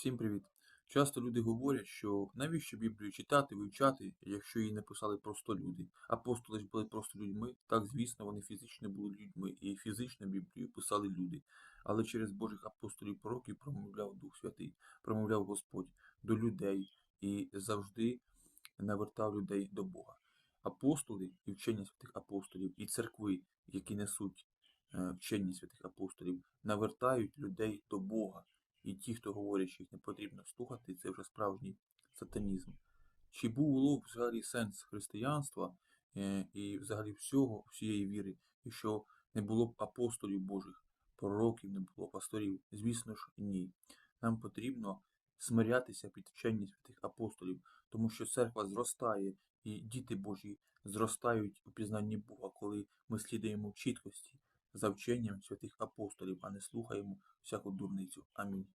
Всім привіт! Часто люди говорять, що навіщо Біблію читати, вивчати, якщо її написали просто люди. Апостоли ж були просто людьми. Так, звісно, вони фізично були людьми, і фізично Біблію писали люди. Але через Божих апостолів пророків промовляв Дух Святий, промовляв Господь до людей і завжди навертав людей до Бога. Апостоли і вчення святих апостолів, і церкви, які несуть е, вчення святих апостолів, навертають людей до Бога. І ті, хто говорять, що їх не потрібно слухати, це вже справжній сатанізм. Чи був було взагалі сенс християнства е, і взагалі всього, всієї віри, якщо не було б апостолів Божих, пророків, не було пасторів? Звісно ж, ні. Нам потрібно смирятися під вчення святих апостолів, тому що церква зростає, і діти Божі зростають у пізнанні Бога, коли ми слідуємо чіткості за вченням святих апостолів, а не слухаємо всяку дурницю. Амінь.